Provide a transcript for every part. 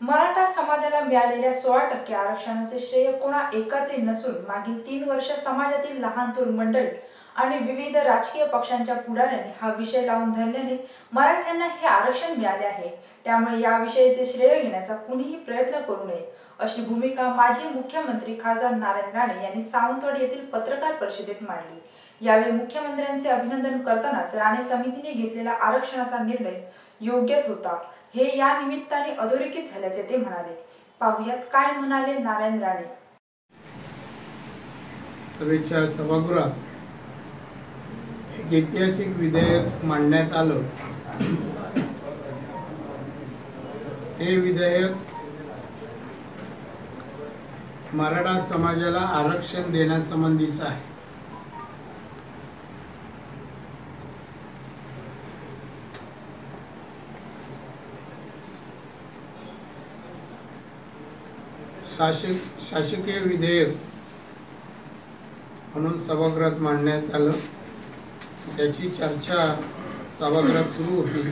मराठा समाजाला मिळालेल्या सोळा टक्के आरक्षणाचे श्रेय कोणा एकाचे नसून मागील तीन वर्ष समाजातील लहान थोर मंडळी आणि विविध राजकीय पक्षांच्या पुढाऱ्यांनी हा विषय लावून धरल्याने मराठ्यांना हे आरक्षण मिळाले आहे. त्यामुळे या विषयाचे श्रेय घेण्याचा कुणीही प्रयत्न करू नये. अशी भूमिका माजी मुख्यमंत्री खासदार नारायण राणे यांनी सावंतवाडी येथील पत्रकार परिषदेत मांडली. यावेळी मुख्यमंत्र्यांचे अभिनंदन करतानाच राणे समितीने घेतलेला आरक्षणाचा निर्णय योग्यच होता. हे या निमित्ताने अधोरेखित झाल्याचे ते म्हणाले. पाहुयात काय म्हणाले नारायण राणे. सभेच्या सभागृहात एक ऐतिहासिक विधेयक मांडण्यात आलं. ते विधेयक मराठा समाजाला आरक्षण देण्यासंबंधीचं आहे. शासक शासकीय विधेयक म्हणून सभागृहात मांडण्यात आलं. त्याची चर्चा सभागृहात सुरू होती.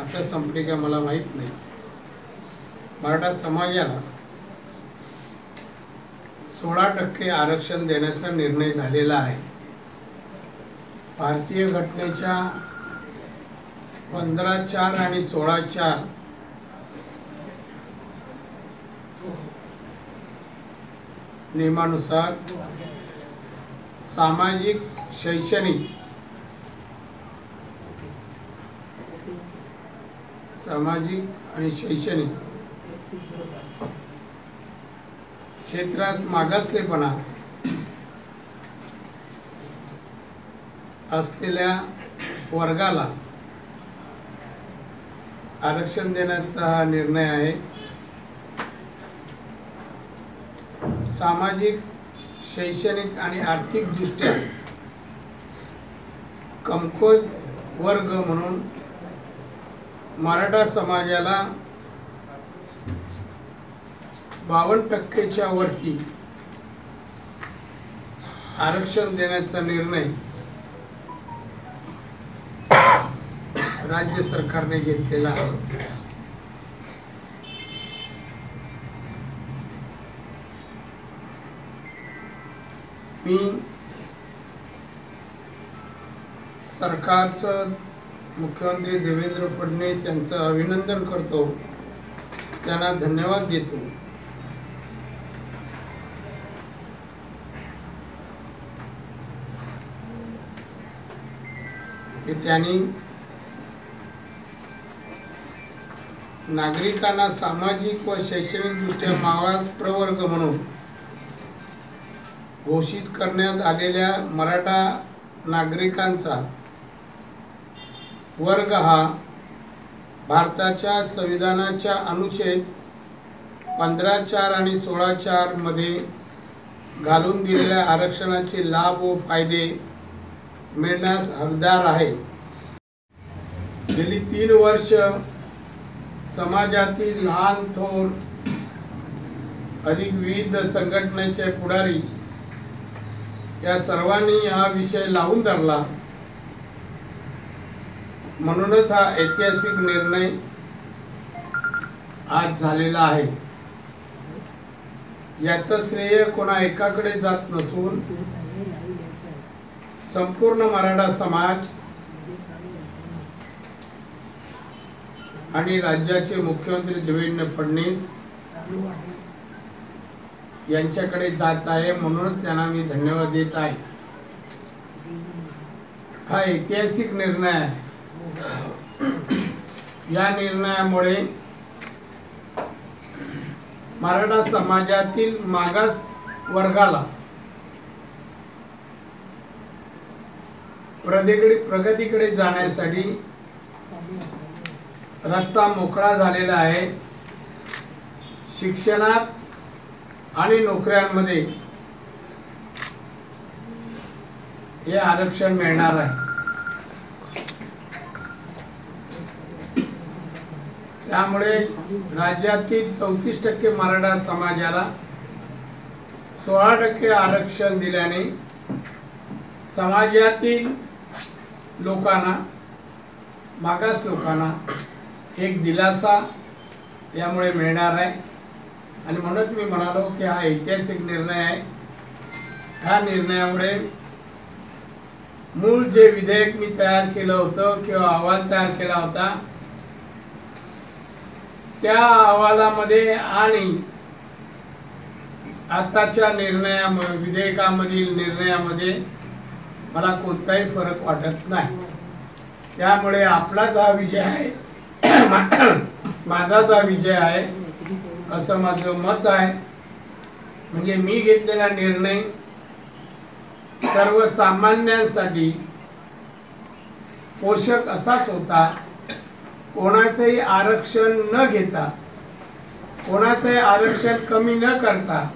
आता संपली का मला माहीत नाही. मराठा समाजाला सोळा टक्के आरक्षण देण्याचा निर्णय झालेला आहे. भारतीय घटनेच्या पंधरा चार आणि सोळा चार नियमानुसार सामाजिक शैक्षणिक सामाजिक आणि शैक्षणिक क्षेत्रात मागासलेपणा असलेल्या वर्गाला आरक्षण देण्याचा हा निर्णय आहे. सामाजिक शैक्षणिक आणि आर्थिक दृष्ट्या कमकुवत वर्ग म्हणून मराठा समाजाला बावन्न टक्केच्या वरती आरक्षण देण्याचा निर्णय राज्य सरकारने घेतलेला आहे. मी सरकारचं मुख्यमंत्री देवेंद्र फडणवीस यांचं अभिनंदन करतो. त्यांना धन्यवाद देतो. की त्यांनी नागरिकांना सामाजिक व शैक्षणिक दृष्ट्या मागास प्रवर्ग म्हणून घोषित करण्यात आलेल्या मराठा नागरिकांचा वर्ग हा भारताच्या संविधानाच्या अनुच्छेद पंधरा चार आणि सोळा चारमध्ये घालून दिलेल्या आरक्षणाचे लाभ व फायदे मिळण्यास हकदार आहे. गेली तीन वर्ष समाजातील लहान थोर अधिक विविध संघटनेचे पुढारी या सर्वांनी हा विषय लावून धरला. म्हणूनच हा ऐतिहासिक निर्णय आज झालेला आहे. याचं श्रेय कोणा एकाकडे जात नसून संपूर्ण मराठा समाज आणि राज्याचे मुख्यमंत्री देवेंद्र फडणवीस यांच्याकडे जात आहे म्हणून त्यांना मी धन्यवाद देत आहे. हा ऐतिहासिक निर्णय आहे. या निर्णयामुळे मराठा समाजातील मागास वर्गाला प्रगतीकडे प्रगतीकडे जाण्यासाठी रस्ता मोकळा झालेला आहे. शिक्षणात आणि नोकऱ्यांमध्ये हे आरक्षण मिळणार आहे. त्यामुळे राज्यातील चौतीस टक्के मराठा समाजाला सोळा टक्के आरक्षण दिल्याने समाजातील लोकांना मागास लोकांना एक दिलासा यामुळे मिळणार आहे. आणि म्हणूनच मी म्हणालो की हा ऐतिहासिक निर्णय आहे. ह्या निर्णयामुळे मूळ जे विधेयक मी तयार केलं होतं किंवा अहवाल तयार केला होता त्या अहवालामध्ये आणि आताच्या निर्णया विधेयकामधील निर्णयामध्ये मला कोणताही फरक वाटत नाही. त्यामुळे आपलाच हा विजय आहे. माझाच हा विजय आहे. असं माझं मत आहे. म्हणजे मी घेतलेला निर्णय सर्वसामान्यांसाठी पोषक असाच होता. कोणाचंही आरक्षण न घेता कोणाचंही आरक्षण कमी न करता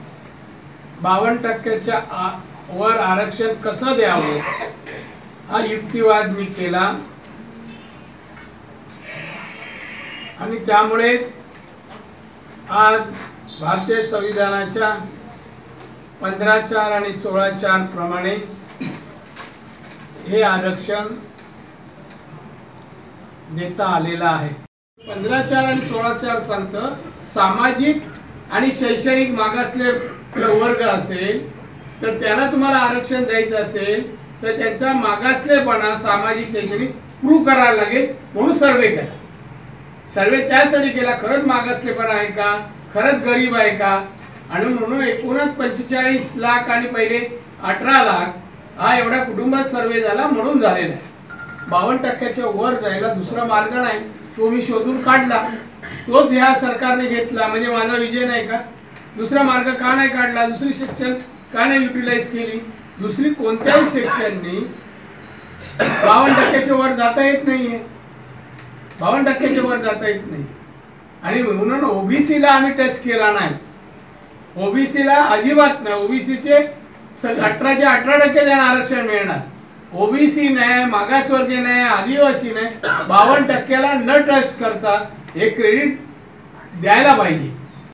बावन्न टक्क्याच्या आ- वर आरक्षण कसं द्यावं? हा युक्तिवाद मी केला. आणि त्यामुळेच आज भारतीय संविधानाच्या पंधरा चार आणि सोळा चार प्रमाणे हे आरक्षण देता आलेलं आहे. पंधरा चार आणि सोळा चार सांगतं सामाजिक आणि शैक्षणिक मागासले वर्ग असेल तर त्याला तुम्हाला आरक्षण द्यायचं असेल तर त्यांचा मागासलेपणा सामाजिक शैक्षणिक प्रूव्ह करायला लागेल म्हणून सर्वे केला सर्वे त्यासाठी केला खरंच मागासलेपणा आहे का? खरंच गरीब आहे का? आणि म्हणून एकूणच पंचेचाळीस लाख आणि पहिले अठरा लाख हा एवढ्या कुटुंबात सर्वे झाला म्हणून झालेला आहे. बावन्न टक्क्याच्या वर जायला दुसरा मार्ग नाही. तो मी शोधून काढला. तोच ह्या सरकारने घेतला. म्हणजे माझा विजय नाही का? दुसरा मार्ग का नाही काढला? दुसरी सेक्शन का नाही युटिलाइज केली? दुसरी कोणत्याही सेक्शननी बावन्न टक्क्याच्या वर जाता येत नाहीये. बावन्न टक्क्याच्या वर जाता येत नाही. आणि म्हणून ओबीसीला आम्ही टच केला नाही. ओबीसीला अजिबात नाही. ओबीसीचे अठराचे अठरा टक्के त्यांना आरक्षण मिळणार. ओबीसी नाही मागासवर्गीय नाही आदिवासी नाही. बावन्न टक्क्याला न टच करता हे क्रेडिट द्यायला पाहिजे.